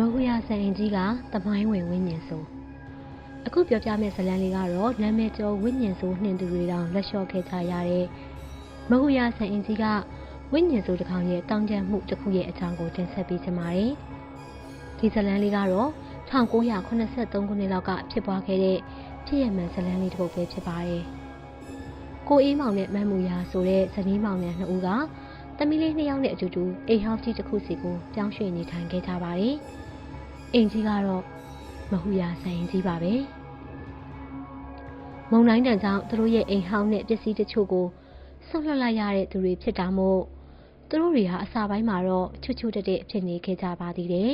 မဟူယာဆန်အင်ကြီးကသမိုင်းဝင်ဝိညာဉ်ဆိုအခုပြောပြမယ့်ဇာတ်လမ်းလေးကတော့နာမည်ကျော်ဝိညာဉ်ဆိုနှင်သူတွေတောင်လက်လျှော့ခဲ့ကြရတဲ့မဟူယာဆန်အင်ကြီးကဝိညာဉ်ဆိုတစ်ကောင်ရဲ့တောင်းတမှုတစ်ခုရဲ့အကြောင်းကိုတင်ဆက်ပေးချင်ပါတယ်ဒီဇာတ်လမ်းလေးကတော့1983ခုနှစ်လောက်ကဖြစ်ပွားခဲ့တဲ့ဖြစ်ရမှန်ဇာတ်လမ်းလေးတစ်ပုဒ်ပဲဖြစ်ပါတယ်ကိုအေးမောင်နဲ့မမ်းမူယာဆိုတဲ့ဇနီးမောင်နှံနှစ်ဦးကတမီးလေးနှစ်ယောက်နဲ့အတူတူအိမ်ဟောင်းကြီးတစ်ခုစီကိုပြောင်းရွှေ့နေထိုင်ခဲ့ကြပါတယ်။ အိမ်ကြီးကတော့မဟူယာဆိုင်ကြီးပါပဲ။မုံတိုင်းတန်ကြောင့်သူတို့ရဲ့အိမ်ဟောင်းနဲ့ပစ္စည်းတချို့ကိုဆုတ်လွှတ်လိုက်ရတဲ့သူတွေဖြစ်တာမို့သူတို့တွေဟာအစာပိုင်းမှာတော့ချွတ်ချွတ်တက်တက်ဖြစ်နေခဲ့ကြပါသေးတယ်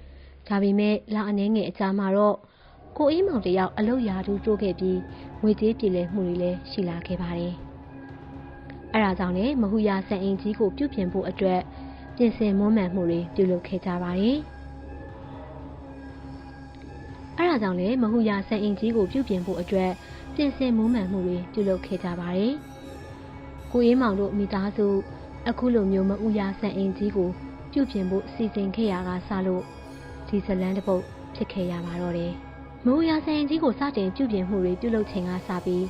။ဒါပေမဲ့လာအနေငယ်အကြာမှာတော့ကိုအေးမောင်တယောက်အလုတ်ရာထူးတိုးခဲ့ပြီးငွေကြေးပြည်လဲမှုတွေလည်းရှိလာခဲ့ပါတယ်။အဲဒါကြောင့်လည်းမဟူယာဆန်အင်ကြီးကိုပြုပြင်ဖို့အတွက်ပြင်ဆင်မွမ်းမံမှုတွေပြုလုပ်ခဲ့ကြပါတယ်။ အဲဒါကြောင့်လည်းမဟူယာဆန်အင်ကြီးကိုပြုပြင်ဖို့အတွက်ပြင်ဆင်မွမ်းမံမှုတွေပြုလုပ်ခဲ့ကြပါတယ်။ကိုအေးမောင်တို့မိသားစုအခုလိုမျိုးမဟူယာဆန်အင်ကြီးကိုပြုပြင်ဖို့စီစဉ်ခဲ့ရတာစလို့ဒီဇလန်တစ်ပုတ်ဖြစ်ခဲ့ရပါတော့တယ်။မဟူယာဆန်အင်ကြီးကိုစတင်ပြုပြင်မှုတွေပြုလုပ်ချိန်ကစပြီး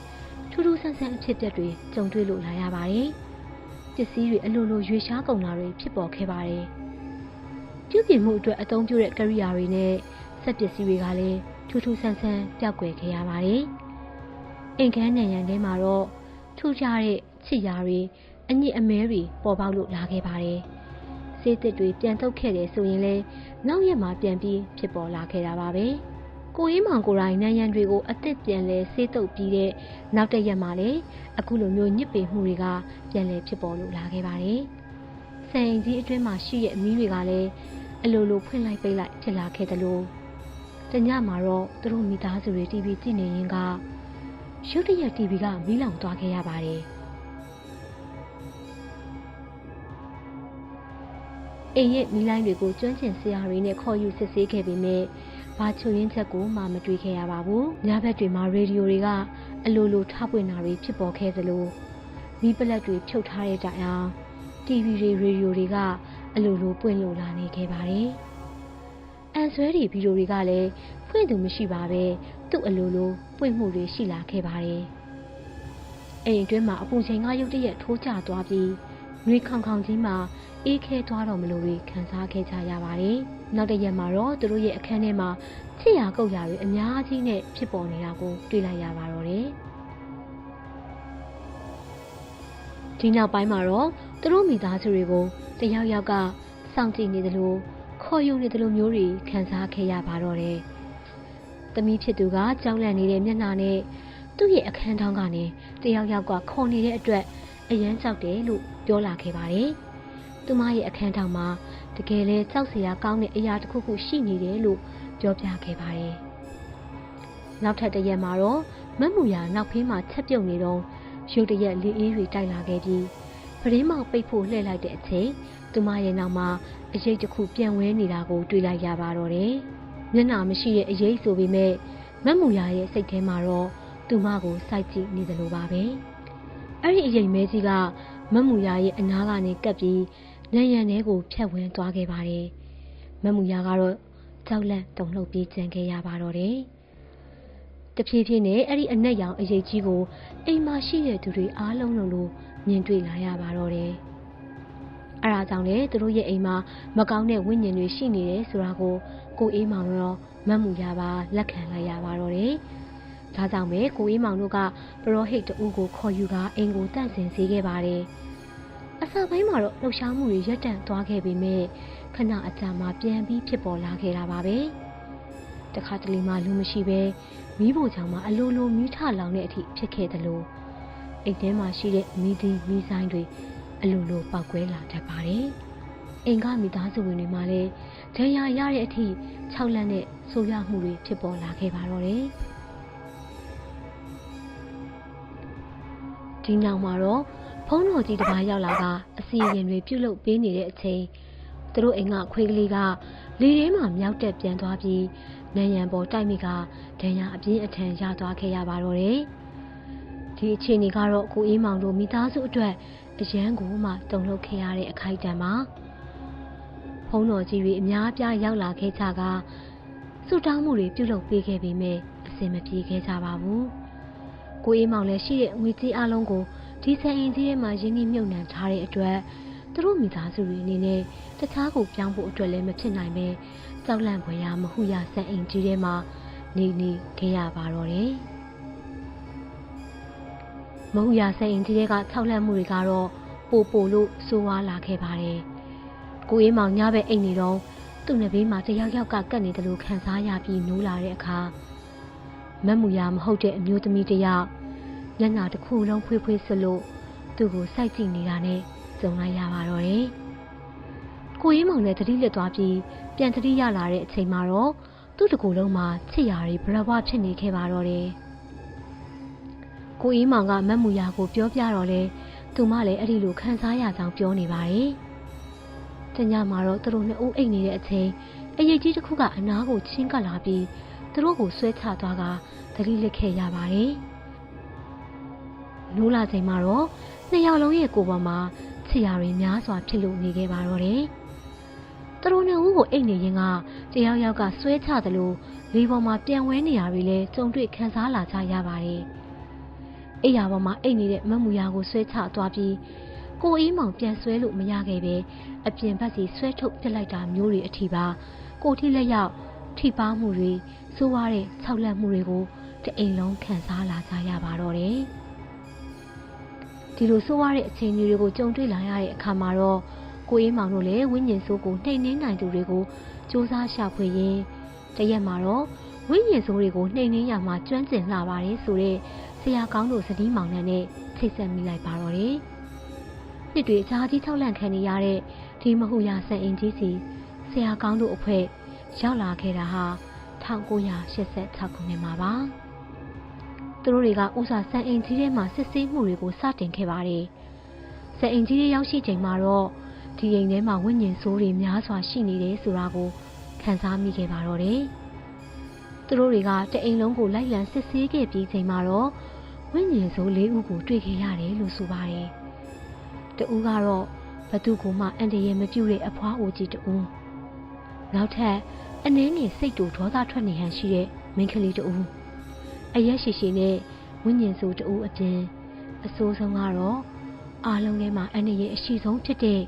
ထူးထူးဆန်းဆန်းအဖြစ်အပျက်တွေကြုံတွေ့လို့လာရပါတယ်။ပစ္စည်းတွေအလိုလိုရွေရှားကုန်တာတွေဖြစ်ပေါ်ခဲ့ပါတယ်။ပြုပြင်မှုအတွက်အသုံးပြုတဲ့ကိရိယာတွေနဲ့ စက်ပစ္စည်းတွေကလည်းထူးထူးဆန်းဆန်းပြောက်ကွယ်ခဲ့ရပါတယ်။အိမ်ခန်းနံရံထဲမှာတော့ထူးခြားတဲ့ချစ်ရာတွေအညစ်အမဲတွေပေါ်ပေါက်လို့လာခဲ့ပါတယ်။ဆေးသစ်တွေပြန်ထုတ်ခဲ့တယ်ဆိုရင်လည်းနောက်ရက်မှာပြန်ပြီးဖြစ်ပေါ်လာခဲ့တာပါပဲ။ကိုအေးမောင်ကိုယ်တိုင်နန်းရံတွေကိုအသစ်ပြန်လဲဆေးတုပ်ပြီးတဲ့နောက်တစ်ရက်မှာလည်းအခုလိုမျိုးညစ်ပေမှုတွေကပြန်လဲဖြစ်ပေါ်လို့လာခဲ့ပါတယ်။ဆန်အိမ်ကြီးအတွင်းမှာရှိတဲ့အမီးတွေကလည်းအလိုလိုဖွင့်လိုက်ပိတ်လိုက်ဖြစ်လာခဲ့သလို တညမှာတော့သူတို့မိသားစုတွေ TV ကြည့်နေရင်ကရုတ်တရက် TV ကမီးလောင်သွားခဲ့ရပါတယ်။အိမ်ရဲ့မီးလိုင်းတွေကိုကျွမ်းကျင်ဆရာတွေနဲ့ခေါ်ယူစစ်ဆေးခဲ့ပေမဲ့ဘာချွရင်းချက်ကိုမှမတွေ့ခဲ့ရပါဘူး။ညဘက်တွေမှာရေဒီယိုတွေကအလိုလိုထားပွင့်တာတွေဖြစ်ပေါ်ခဲ့သလိုမီးပလက်တွေဖြုတ်ထားတဲ့တိုင်အောင် TV တွေရေဒီယိုတွေကအလိုလိုပွင့်လို့လာနေခဲ့ပါတယ်။ အန်ဆွဲတွေဗီဒီယိုတွေကလည်းဖွင့်သူမရှိပါပဲသူ့အလိုလိုပွင့်မှုတွေရှိလာခဲ့ပါတယ်။အိမ်အတွင်းမှာအပူချိန်ကရုတ်တရက်ထိုးကျသွားပြီးနှွေခေါင်ခေါင်ကြီးမှာအေးခဲသွားတော့မလို့တွေခံစားခဲ့ကြရပါတယ်။နောက်တစ်ရက်မှာတော့သူတို့ရဲ့အခန်းထဲမှာချစ်ရာကုတ်ရာတွေအများကြီးနဲ့ဖြစ်ပေါ်နေတာကိုတွေ့လိုက်ရပါတော့တယ်။ဒီနောက်ပိုင်းမှာတော့သူတို့မိသားစုတွေကိုတယောက်ယောက်ကစောင့်ကြည့်နေသလို ခေါ်ယူနေသလိုမျိုးတွေခံစားခဲ့ရပါတော့တယ်။သမီးဖြစ်သူကကြောက်လန့်နေတဲ့မျက်နှာနဲ့သူ့ရဲ့အခန်းထောင်းကနေတယောက်ယောက်ကခေါ်နေတဲ့အတွက်အယမ်းကြောက်တယ်လို့ပြောလာခဲ့ပါတယ်။သူမရဲ့အခန်းထောင်မှာတကယ်လဲကြောက်စရာကောင်းတဲ့အရာတစ်ခုခုရှိနေတယ်လို့ပြောပြခဲ့ပါတယ်။နောက်ထပ်တစ်ရက်မှာတော့မတ်မူယာနောက်ဖေးမှာချက်ပြုတ်နေတော့ရုတ်တရက်လေအေးတွေတိုက်လာခဲ့ပြီးပရင်းမောင်ပိတ်ဖို့လှည့်လိုက်တဲ့အချိန် သူမရဲ့နောက်မှာအရေးတစ်ခုပြန်ဝဲနေတာကို တွေ့လိုက်ရပါတော့တယ်။မျက်နှာမရှိတဲ့အရေးဆိုပေမဲ့မတ်မူယာရဲ့စိတ်ထဲမှာတော့သူမကိုစိုက်ကြည့်နေသလိုပါပဲ။အဲ့ဒီအရေးမဲကြီးကမတ်မူယာရဲ့အနားကနေကပ်ပြီးနံရံထဲကိုဖြတ်ဝင်သွားခဲ့ပါတယ်။မမူယာကတော့ကြောက်လန့်တုန်လှုပ်ပြီးကြံခဲ့ရပါတော့တယ်။တဖြည်းဖြည်းနဲ့အဲ့ဒီအနက်ရောင်အရေးကြီးကိုအိမ်မှာရှိတဲ့သူတွေအားလုံးလုံးလိုမြင်တွေ့လာရပါတော့တယ်။ အဲဒါကြောင့်လေသူတို့ရဲ့အိမ်မှာမကောင်းတဲ့ဝိညာဉ်တွေရှိနေတယ်ဆိုတာကိုကိုအေးမောင်တော့မတ်မူရပါလက်ခံလိုက်ရပါတော့တယ်။ဒါကြောင့်ပဲကိုအေးမောင်တို့ကပရောဟိတ်တူကိုခေါ်ယူကအိမ်ကိုတန့်စင်စေခဲ့ပါတယ်။အစပိုင်းမှာတော့လှုပ်ရှားမှုတွေရပ်တန့်သွားခဲ့ပေမဲ့ခဏအကြာမှာပြန်ပြီးဖြစ်ပေါ်လာခဲ့တာပါပဲတခါတလေမှလူမရှိပဲမီးဖိုချောင်မှာအလိုလိုမီးထလောင်တဲ့အထိဖြစ်ခဲ့သလိုအိတ်ထဲမှာရှိတဲ့မီးသီးမီးဆိုင်တွေ အလိုလိုပောက်ကွဲလာတတ်ပါတယ်အိမ်ကမိသားစုဝင်တွေမှလည်းဒဏ်ရာရတဲ့အထိခြောက်လန့်တဲ့ဆိုးရမှုတွေဖြစ်ပေါ်လာခဲ့ပါတော့တယ်ဒီနောက်မှာတော့ဖုံးတော်ကြီးတစ်ပါးရောက်လာကအစီအရင်တွေပြုတ်လုပေးနေတဲ့အချိန်သူတို့အိမ်ကခွေးကလေးကလေထဲမှာမြောက်တက်ပြန်သွားပြီးနံရံပေါ်တိုက်မိကဒဏ်ရာအပြင်းအထန်ရသွားခဲ့ရပါတော့တယ်။ဒီအခြေအနေကတော့ကိုအေးမောင်တို့မိသားစုအတွက် အရန်ကိုမှတုံ့လှုပ်ခဲ့ရတဲ့အခိုက်အတန့်ပါ။ဖုံတော်ကြီးတွေအများအပြားရောက်လာခဲ့ကြကစုတောင်းမှုတွေပြုလုပ်ပေးခဲ့ပေမဲ့အဆင်မပြေခဲ့ကြပါဘူး။ကိုအေးမောင်လည်းရှိတဲ့ငွေကြေးအလုံးကိုဒီဆန်အင်ကြီးထဲမှာရင်းနှီးမြှုပ်နှံထားတဲ့အတွက်သူတို့မိသားစုတွေအနေနဲ့တခြားကိုပြောင်းဖို့အတွက်လည်းမဖြစ်နိုင်ပဲကြောက်လန့်ဖွယ်ရာမဟုရဆန်အင်ကြီးထဲမှာနေနေခဲ့ရပါတော့တယ်။ မဟုရဆန်အင်ကြီးတွေက၆လန့်မှုတွေကတော့ပိုပိုလို့စိုးဝါးလာခဲ့ပါတယ်။ကိုအေးမောင်ညဘက်အိတ်နေတော့သူ့နဘေးမှာတယောက်ယောက်ကကတ်နေတယ်လို့ခံစားရပြီးနိုးလာတဲ့အခါမက်မူရမဟုတ်တဲ့အမျိုးသမီးတစ်ယောက်ညနာတစ်ခုလုံးဖွေးဖွေးဆွလို့သူ့ကိုစိုက်ကြည့်နေတာနဲ့ကြုံလိုက်ရပါတော့တယ်။ကိုရေးမောင်လည်းတတိလက်သွားပြီးပြန်တတိရလာတဲ့အချိန်မှာတော့သူ့တကူလုံးမှာချစ်ရာတွေဘရဘဖြစ်နေခဲ့ပါတော့တယ်။ ကိုရေးမောင်ကမက်မူရကိုပြောပြတော့လေသူမလည်းအဲ့ဒီလိုခံစားရကြောင်းပြောနေပါတယ်။တညမှာတော့သူတို့နှစ်ဦးအိတ်နေတဲ့အချိန်အရေးကြီးတစ်ခုကအနားကိုချင်းကပ်လာပြီးသူတို့ကိုဆွဲချသွားကသတိလက်ခဲ့ရပါတယ်။နိုးလာချိန်မှာတော့နှစ်ယောက်လုံးရဲ့ကိုယ်ပေါ်မှာချစ်ရာတွေများစွာဖြစ်လို့နေခဲ့ပါတော့တယ်။သူတို့နှစ်ဦးကိုအိတ်နေရင်ကတယောက်ယောက်ကဆွဲချသလိုလေပေါ်မှာပြန်ဝဲနေရတွေလည်းကြုံတွေ့ခံစားလာကြရပါတယ်။ အိယာပေါ်မှာအိတ်နေတဲ့မမူယာကိုဆွဲချသွားပြီးကိုအေးမောင်ပြန်ဆွဲလို့မရခဲ့ပဲအပြင်ဘက်စီဆွဲထုတ်ပစ်လိုက်တာမျိုးတွေအထိပါကိုထိလက်ရောက်ထိပါမှုတွေစိုးရတဲ့ခြောက်လက်မှုတွေကိုတအိမ်လုံးခံစားလာကြရပါတော့တယ်ဒီလိုစိုးရတဲ့အခြေအနေတွေကိုကြုံတွေ့လာရတဲ့အခါမှာတော့ကိုအေးမောင်တို့လည်းဝိညာဉ်ဆိုးကိုနှိမ်နှင်းနိုင်သူတွေကိုစူးစမ်းရှာဖွေရင်းတရက်မှာတော့ဝိညာဉ်ဆိုးတွေကိုနှိမ်နှင်းရမှာကျွမ်းကျင်လာပါတယ်ဆိုတဲ့ ဆရာကောင်းတို့စတိမောင်နှံနဲ့ချိတ်ဆက်မိလိုက်ပါတော့တယ်နှစ်တွေအကြာကြီးထောက်လန့်ခံနေရတဲ့ဒီမဟုရဆန်အင်ကြီးစီဆရာကောင်းတို့အဖွဲ့ရောက်လာခဲ့တာဟာ1986ခုနှစ်မှာပါသူတို့တွေကဥစာဆန်အင်ကြီးထဲမှာစစ်ဆေးမှုတွေကိုစတင်ခဲ့ပါတယ်ဆန်အင်ကြီးရဲ့ရောက်ရှိချိန်မှာတော့ဒီအိမ်ထဲမှာဝိညာဉ်ဆိုးတွေများစွာရှိနေတယ်ဆိုတာကိုခံစားမိခဲ့ပါတော့တယ်သူတို့တွေကတအိမ်လုံးကိုလိုက်လံစစ်ဆေးခဲ့ပြီးချိန်မှာတော့ ဝိညာဉ်ဆိုး၄ဦးကိုတွေ့ခဲ့ရတယ်လို့ဆိုပါတယ်တဦးကတော့ဘသူကမှအန်တရယ်မပြုတ်တဲ့အဖွားအိုကြီးတဦးနောက်ထပ်အနည်းငယ်စိတ်တူဒေါသထွက်နေဟန်ရှိတဲ့မိန်းကလေးတဦးအရက်ရှိရှိနဲ့ဝိညာဉ်ဆိုးတဦးအပြင်အဆိုးဆုံးကတော့အားလုံးထဲမှာအန်တရယ်အရှိဆုံးဖြစ်တဲ့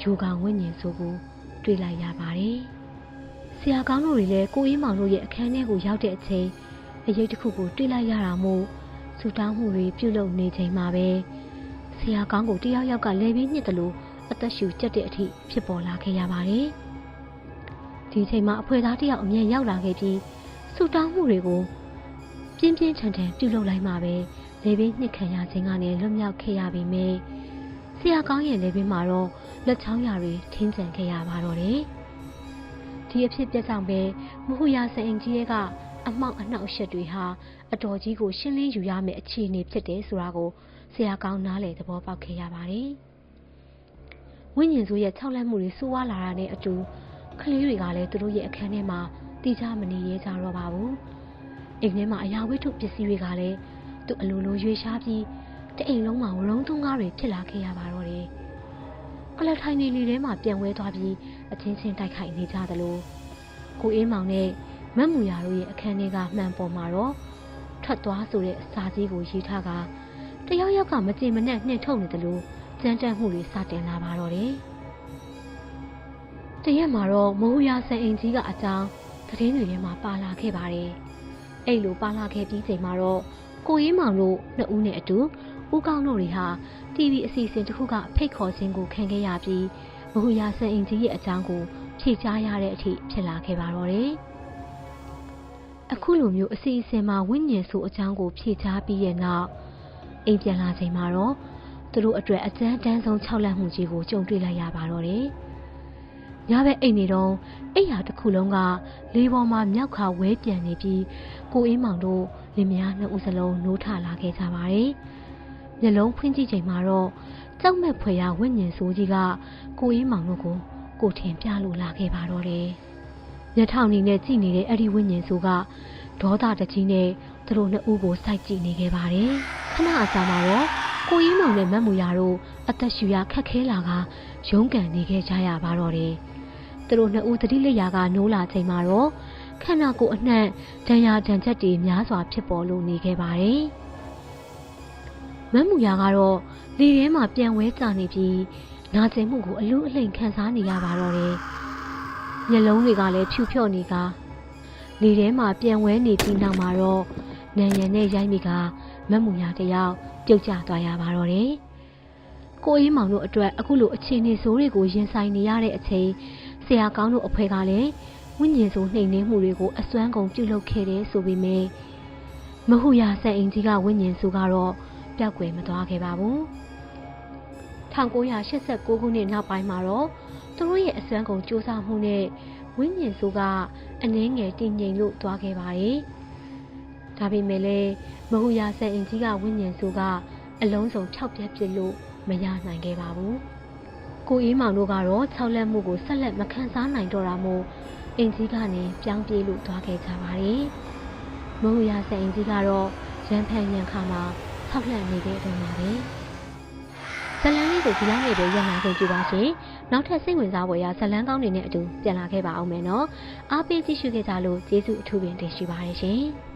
ဂျူကောင်ဝိညာဉ်ဆိုးကိုတွေ့လိုက်ရပါတယ်ဆရာကောင်းတို့တွေလည်းကိုအေးမောင်တို့ရဲ့အခန်းထဲကိုရောက်တဲ့အချိန်အရေးတစ်ခုကိုတွေ့လိုက်ရတာမို့ ဆူတောင်းမှုတွေပြုလုပ်နေချိန်မှာပဲဆရာကောင်းကိုတယောက်ယောက်ကလဲပြီးညှစ်တယ်လို့အသက်ရှူကျက်တဲ့အထိဖြစ်ပေါ်လာခဲ့ရပါတယ်။ဒီချိန်မှာအဖွဲသားတယောက်အမြန်ရောက်လာခဲ့ပြီးဆူတောင်းမှုတွေကိုပြင်းပြင်းထန်ထန်ပြုလုပ်လိုက်မှပဲလေပင်နှစ်ခံရခြင်းကနေလွတ်မြောက်ခဲ့ရပြီမေဆရာကောင်းရဲ့လေပင်မှာတော့လက်ချောင်းရတွေထင်းကျန်ခဲ့ရပါတော့တယ်။ဒီအဖြစ်ပြကြောင့်ပဲမဟုရစအိမ်ကြီးရဲ့က အမောက်အနှောက်အယှက်တွေဟာအတော်ကြီးကိုရှင်းလင်းယူရမယ့်အခြေအနေဖြစ်တယ်ဆိုတာကိုဆရာကောင်းနားလေသဘောပေါက်ခဲ့ရပါတယ်။ဝိညာဉ်စုရဲ့ခြောက်လက်မှုတွေစိုးဝါလာတာနဲ့အတူကလေးတွေကလည်းသူတို့ရဲ့အခန်းထဲမှာတီးခြားမနေရဲကြတော့ပါဘူး။အိမ်ထဲမှာအရာဝတ္ထုပစ္စည်းတွေကလည်းသူ့အလိုလိုရွေရှားပြီးတအိမ်လုံးမှာဝရုံးသုံးကားတွေဖြစ်လာခဲ့ရပါတော့တယ်။ကလထိုင်နေလေထဲမှာပြန်ဝဲသွားပြီးအချင်းချင်းတိုက်ခိုက်နေကြသလိုကိုအေးမောင်နဲ့ မတ်မူရာတို့ရဲ့အခန်းထဲကမှန်ပေါ်မှာတော့ထွက်သွားဆိုတဲ့စာကြီးကိုရေးထားကတယောက်ယောက်ကမကြင်မနဲ့နှင်ထုတ်နေတယ်လို့ကြမ်းတမ်းမှုတွေစတင်လာပါတော့တယ်။တရက်မှာတော့မဟူယာဆန်အိမ်ကြီးကအကြောင်းသတင်းတွေထဲမှာပါလာခဲ့ပါတယ်။အဲ့လိုပါလာခဲ့ပြီးချိန်မှာတော့ကိုရေးမောင်တို့နှစ်ဦးနဲ့အတူဦးကောင်းတို့တွေဟာ TV အစီအစဉ်တစ်ခုကဖိတ်ခေါ်ခြင်းကိုခံခဲ့ရပြီးမဟူယာဆန်အိမ်ကြီးရဲ့အကြောင်းကိုဖြေကြားရတဲ့အထိဖြစ်လာခဲ့ပါတော့တယ်။ အခုလိုမျိုးအစီအစဉ်မှာဝိညာဉ်ဆိုအကြောင်းကိုဖြေကြားပြီးရဲ့နောက်အိမ်ပြန်လာချိန်မှာတော့သူတို့အတွက်အကျန်းတန်းဆုံး၆လက်မှုကြီးကိုကြုံတွေ့လိုက်ရပါတော့တယ်။ညဘက်အိမ်နေတော့အိမ်ရာတစ်ခုလုံးကလေပေါ်မှာမြောက်ခါဝဲပြန်နေပြီးကိုအင်းမောင်တို့လင်မယားနှစ်ဦးစလုံးနိုးထလာခဲ့ကြပါတယ်။မျက်လုံးဖွင့်ကြည့်ချိန်မှာတော့ကြောက်မဲ့ဖွယ်ရာဝိညာဉ်ဆိုးကြီးကကိုအင်းမောင်တို့ကိုကိုထင်ပြလို့လာခဲ့ပါတော့တယ်။ မျက်ထောင်နေနဲ့ကြည့်နေတဲ့အဲ့ဒီဝိညာဉ်ဆိုးကဒေါသတကြီးနဲ့သူတို့နှစ်ဦးကိုစိုက်ကြည့်နေခဲ့ပါတယ်။ခဏအကြာမှာတော့ကိုကြီးမောင်နဲ့မတ်မူရာတို့အသက်ရှူရခက်ခဲလာကရုန်းကန်နေခဲ့ကြရပါတော့တယ်။သူတို့နှစ်ဦးသတိလျာကနိုးလာချိန်မှာတော့ခန္ဓာကိုယ်အနှံ့ဒဏ်ရာဒဏ်ချက်တွေများစွာဖြစ်ပေါ်လို့နေခဲ့ပါတယ်။မတ်မူယာကတော့လေထဲမှာပြန်ဝဲကြနေပြီးနာကျင်မှုကိုအလူအလိမ်ခံစားနေရပါတော့တယ်။ မျက်လုံးတွေကလည်းဖြူဖြော့နေကလေထဲမှာပြန်ဝဲနေပြီးနောက်မှာတော့နံရံနဲ့ရိုက်မိကမတ်မူယာတယောက်ပြုတ်ကျသွားရပါတော့တယ်။ကိုအေးမောင်တို့အတွက်အခုလိုအခြေအနေဆိုးတွေကိုရင်ဆိုင်နေရတဲ့အချိန်ဆရာကောင်းတို့အဖွဲကလည်းဝိညာဉ်ဆိုနှိမ်နှင်းမှုတွေကိုအစွမ်းကုန်ပြုလုပ်ခဲ့တယ်ဆိုပေမဲ့မဟုယာဆန်အင်ကြီးကဝိညာဉ်စုကတော့ပျောက်ကွယ်မသွားခဲ့ပါဘူး1989ခုနှစ်နောက်ပိုင်းမှာတော့ သူတို့ရဲ့အစွမ်းကုန်စ조사မှုနဲ့ဝိညာဉ်စုကအနှင်းငယ်တည်ငြိမ်လို့သွားခဲ့ပါတယ်ဒါပေမဲ့လည်းမဟုယာဆန်အင်ကြီးကဝိညာဉ်စုကအလုံးစုံဖြောက်ပြက်ပြစ်လို့မရနိုင်ခဲ့ပါဘူးကိုအေးမောင်တို့ကတော့၆လက်မှုကိုဆက်လက်မခံစားနိုင်တော့တာမို့အင်ကြီးကနေပြောင်းပြေးလို့သွားခဲ့ကြပါတယ်။မဟုတ်ရဆန်အင်ကြီးကတော့ရန်ဖန်ရန်ခါမှာဆောက်လှန့်နေတဲ့အချိန်မှာပဲဇလန်းလေးကိုဒီလောက်နေပဲရန်လာခွင့်ပြုပါရှင်။ နောက်ထပ်စိတ်ဝင်စားဖွယ်ရာဇလန်းကောင်းတွေနဲ့အတူပြန်လာခဲ့ပါအောင်မယ်နော်။အားပေးကြည့်ရှုခဲ့ကြလို့ကျေးဇူးအထူးပင်တင်ရှိပါတယ်ရှင်။